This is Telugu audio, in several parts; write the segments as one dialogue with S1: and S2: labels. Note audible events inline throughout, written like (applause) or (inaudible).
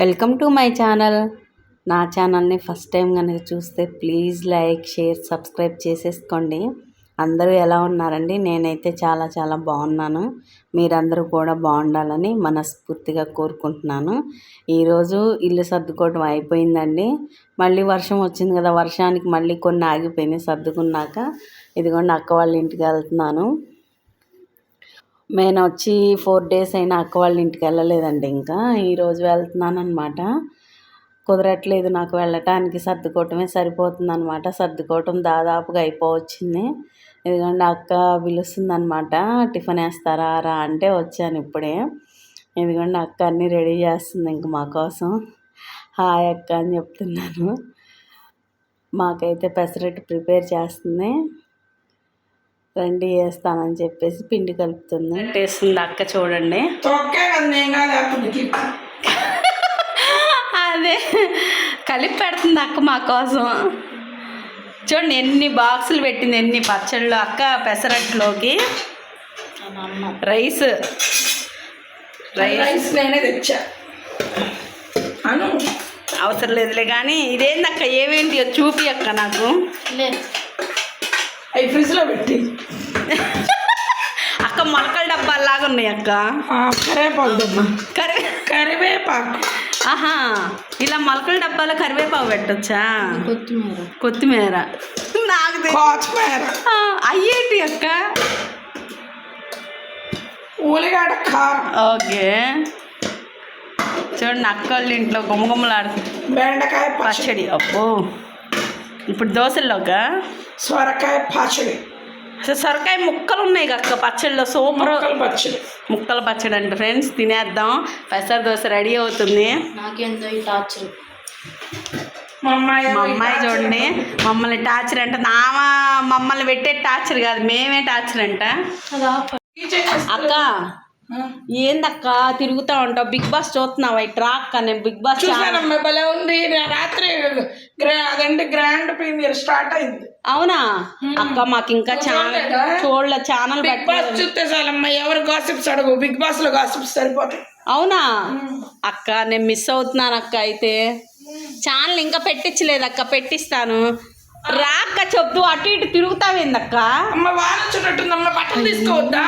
S1: Welcome to my channel. నా ఛానల్ని ఫస్ట్ టైం కనుక చూస్తే ప్లీజ్ లైక్ షేర్ సబ్స్క్రైబ్ చేసేసుకోండి. అందరూ ఎలా ఉన్నారండి? నేనైతే చాలా చాలా బాగున్నాను. మీరందరూ కూడా బాగుండాలని మనస్ఫూర్తిగా కోరుకుంటున్నాను. ఈరోజు ఇల్లు సర్దుకోవడం అయిపోయిందండి. మళ్ళీ వర్షం వచ్చింది కదా వర్షానికి మళ్ళీ కొన్ని ఆగిపోయినాయి సర్దుకున్నాక. ఇదిగోండి అక్క వాళ్ళ ఇంటికి వెళ్తున్నాను. నేను వచ్చి ఫోర్ డేస్ అయినా అక్క వాళ్ళ ఇంటికి వెళ్ళలేదండి ఇంకా. ఈరోజు వెళ్తున్నాను అనమాట కుదరట్లేదు నాకు వెళ్ళటానికి. సర్దుకోవటమే సరిపోతుంది అనమాట సర్దుకోవటం దాదాపుగా అయిపోవచ్చింది. ఎందుకంటే అక్క పిలుస్తుంది అనమాట టిఫిన్ వేస్తారా? రా అంటే వచ్చాను ఇప్పుడే. ఎందుకంటే అక్క అన్నీ రెడీ చేస్తుంది ఇంక మా కోసం. హాయ్ అక్క అని చెప్తున్నాను. మాకైతే పెసరట్టు ప్రిపేర్ చేస్తుంది. రండి వేస్తానని చెప్పేసి పిండి కలుపుతుంది. వేస్తుంది అక్క చూడండి. అదే కలిపి పెడుతుంది అక్క మా కోసం. చూడండి ఎన్ని బాక్సులు పెట్టింది ఎన్ని పచ్చళ్ళు. అక్క పెసరట్లోకి రైస్. రైస్.
S2: రైస్ నేనే తెచ్చా. అను.
S1: అవసరం లేదులే కానీ ఇదేంది అక్క? ఏమేంటి? చూపి అక్క నాకు.
S2: అవి ఫ్రిడ్జ్లో పెట్టి.
S1: అక్క మొలకల డబ్బాలాగా ఉన్నాయి అక్క.
S2: కరివేపాకు
S1: కరివే
S2: కరివేపాకు.
S1: ఆహా ఇలా మొలకల డబ్బాలో కరివేపాకు పెట్టొచ్చా?
S3: కొత్తిమీర.
S1: కొత్తిమీర. నాకు
S2: కొత్తిమీర
S1: అయ్యేంటి అక్క?
S2: ఉల్లిగడ్డ కారం.
S1: ఓకే. చూడండి అక్క వాళ్ళ ఇంట్లో గుమ్మగుమ్మలాడుతుంది
S2: బెండకాయ పచ్చడి.
S1: పచ్చడి. అబ్బో. ఇప్పుడు దోశల్లోక?
S2: సొరకాయ పచ్చడి.
S1: అసలు సొరకాయ ముక్కలు ఉన్నాయి అక్క పచ్చడిలో సూపర్.
S2: ముక్కల పచ్చడి.
S1: ముక్కల పచ్చడి అండి ఫ్రెండ్స్ తినేద్దాం. పెసర దోశ రెడీ అవుతుంది.
S3: నాకెంతో ఈ టార్చర్.
S2: మా అమ్మాయి
S1: మా అమ్మాయి చూడండి. మమ్మల్ని టార్చర్ అంట. ఆమె మమ్మల్ని పెట్టే టార్చర్ కాదు మేమే టార్చర్ అంట. అక్క ఏందక్క? తిరుగుతా ఉంటావు. బిగ్ బాస్ చూస్తున్నావా? ఇట్రా అక్క నేను బిగ్ బాస్
S2: చూసానమ్మా భలే ఉంది. రాత్రి అదంటే గ్రాండ్ ప్రీమియర్ స్టార్ట్ అయింది.
S1: అవునా? అక్క మాకు ఇంకా ఛానల్? చూడలే ఛానల్
S2: బిగ్ బాస్ చూస్తే చాలమ్మా ఎవరు గాసిప్స్ అడగు? బిగ్ బాస్లో గాసిప్స్ సరిపోతాయి.
S1: అవునా? అక్క నేను మిస్ అవుతున్నాను అక్క అయితే ఛానల్ ఇంకా పెట్టించలేదు అక్క పెట్టిస్తాను. రా అక్క చెప్తూ అటు ఇటు తిరుగుతావేందక్క?
S2: అమ్మ వాన వచ్చేటట్టుందమ్మా బట్టలు తీసుకోవద్దా?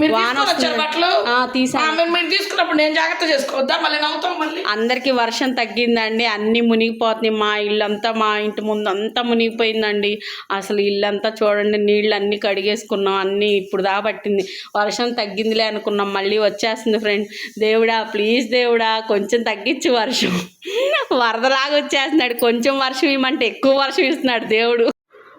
S2: మీరు
S1: వాన
S2: వచ్చారు. బట్టలు?
S1: తీసాను.
S2: మీరు తీసుకున్నప్పుడు నేను జాగ్రత్త చేసుకోవద్దా? మళ్ళీ నవ్వుతాం మళ్ళీ.
S1: అందరికి వర్షం తగ్గిందండి. అన్నీ మునిగిపోతున్నాయి. మా ఇల్లంతా మా ఇంటి ముందు అంతా మునిగిపోయిందండి. అసలు ఇల్లంతా చూడండి నీళ్ళు అన్నీ కడిగేసుకున్నాం. అన్నీ ఇప్పుడు దా పట్టింది. వర్షం తగ్గిందిలే అనుకున్నాం. మళ్ళీ వచ్చేస్తుంది ఫ్రెండ్ దేవుడా ప్లీజ్ దేవుడా కొంచెం తగ్గించు వర్షం. వరదలాగా వచ్చేస్తున్నాడు. కొంచెం వర్షం ఇవ్వమంటే ఎక్కువ వర్షం ఇస్తున్నాడు దేవుడు.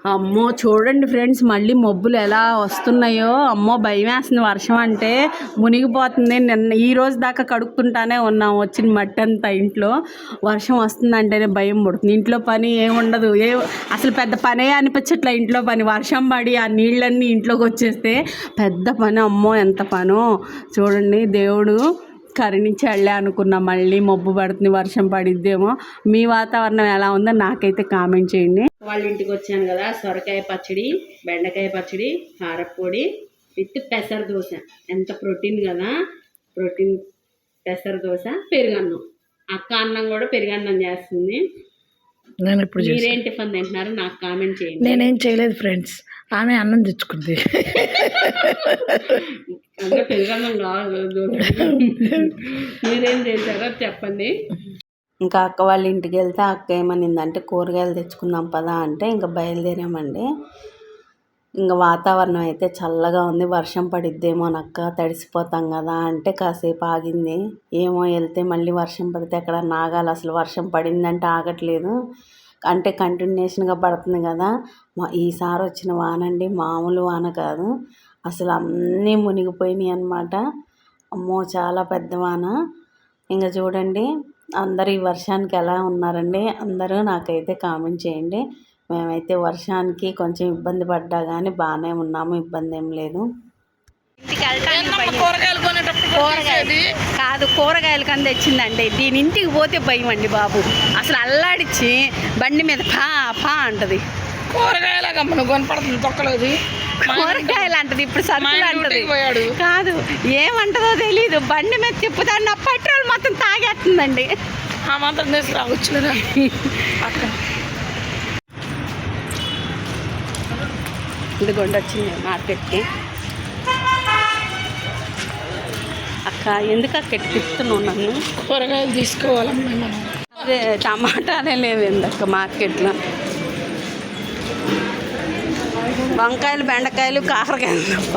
S1: అమ్మో చూడండి ఫ్రెండ్స్ మళ్ళీ మబ్బులు ఎలా వస్తున్నాయో. అమ్మో భయం వేస్తుంది వర్షం అంటే. మునిగిపోతుంది. నిన్న ఈ రోజు దాకా కడుక్కుంటానే ఉన్నాం. వచ్చిన మట్టి అంతా ఇంట్లో. వర్షం వస్తుందంటేనే భయం పుడుతుంది. ఇంట్లో పని ఏముండదు ఏ అసలు పెద్ద పనే అనిపించట్లే ఇంట్లో పని. వర్షం పడి ఆ నీళ్ళన్నీ ఇంట్లోకి వచ్చేస్తే పెద్ద పని. అమ్మో ఎంత పనో. చూడండి దేవుడు. కరుణించాడులే అనుకున్నా మళ్ళీ మబ్బు పడుతుంది వర్షం పడిద్దేమో. మీ వాతావరణం ఎలా ఉందో నాకైతే కామెంట్ చేయండి. వాళ్ళ ఇంటికి వచ్చాను కదా సొరకాయ పచ్చడి బెండకాయ పచ్చడి కారపొడి విత్ పెసర దోశ. ఎంత ప్రోటీన్ కదా ప్రోటీన్ పెసర దోశ పెరుగన్నం. అక్క అన్నం కూడా పెరుగన్నం చేస్తుంది.
S2: నేను ఇప్పుడు
S1: మీరేం టిఫిన్ తింటున్నారు? నాకు కామెంట్ చేయండి.
S2: నేనేం చేయలేదు ఫ్రెండ్స్. ఆమె అన్నం తెచ్చుకుంది. (laughs)
S1: అంటే పెరుగన్నం కావాలి మీరేం చేశారో చెప్పండి. ఇంకా అక్క వాళ్ళ ఇంటికి వెళ్తే అక్క ఏమనిందంటే కూరగాయలు తెచ్చుకుందాం పదా అంటే ఇంకా బయలుదేరామండి. ఇంకా వాతావరణం అయితే చల్లగా ఉంది వర్షం పడిద్దేమో నక్క తడిసిపోతాం కదా అంటే కాసేపు ఆగింది. ఏమో వెళ్తే మళ్ళీ వర్షం పడితే ఎక్కడ నాగాలి అసలు వర్షం పడిందంటే ఆగట్లేదు. అంటే కంటిన్యూషన్గా పడుతుంది కదా. మా ఈసారి వచ్చిన వాన అండి మామూలు వాన కాదు. అసలు అన్నీ మునిగిపోయినాయి అన్నమాట. అమ్మో చాలా పెద్ద వాన. ఇంకా చూడండి అందరు ఈ వర్షానికి ఎలా ఉన్నారండి? అందరూ నాకైతే కామెంట్ చేయండి. మేమైతే వర్షానికి కొంచెం ఇబ్బంది పడ్డా కానీ బాగానే ఉన్నాము ఇబ్బంది ఏం లేదు.
S2: కూరగాయలు కొనేటప్పుడు
S1: కూరగాయలు కాదు కూరగాయలు కన్నా తెచ్చిందండి. దీని ఇంటికి పోతే భయం అండి బాబు. అసలు అల్లాడిచ్చి బండి మీద పా పా అంటది.
S2: కూరగాయలాగా మనం కొనపడుతుంది తొక్కలేదు.
S1: కూరగాయలు అంటది ఇప్పుడు సరుకులు అంటది కాదు ఏమంటదో తెలియదు బండి మీద తిప్పుతాను నా పెట్రోల్ మొత్తం తాగేస్తుందండి.
S2: ఆ మాత్రం చేసి రావచ్చు కదా అక్క.
S1: ఇదిగోండి వచ్చింది మార్కెట్కి. అక్క ఎందుకు అక్క తిప్పుతున్నావు నన్ను?
S2: కూరగాయలు తీసుకోవాలమ్మా
S1: అదే టమాటాలే లేవేంది అక్క మార్కెట్లో. వంకాయలు బెండకాయలు కాకరకాయలు తప్ప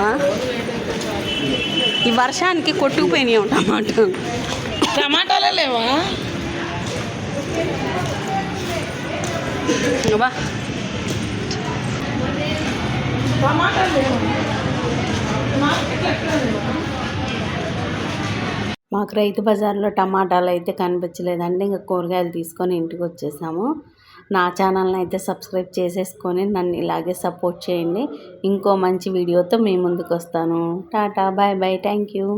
S1: ఈ వర్షానికి కొట్టుకుపోయినాయి టమాటా
S2: టమాటాలే.
S1: బా.
S2: లేవా?
S1: మాకు రైతు బజార్లో టమాటాలు అయితే కనిపించలేదండి. ఇంకా కూరగాయలు తీసుకొని ఇంటికి వచ్చేసాము. నా ఛానల్ని అయితే సబ్స్క్రైబ్ చేసేసుకొని నన్ను ఇలాగే సపోర్ట్ చేయండి. ఇంకో మంచి వీడియోతో మీ ముందుకు వస్తాను Tata bye bye. Thank you.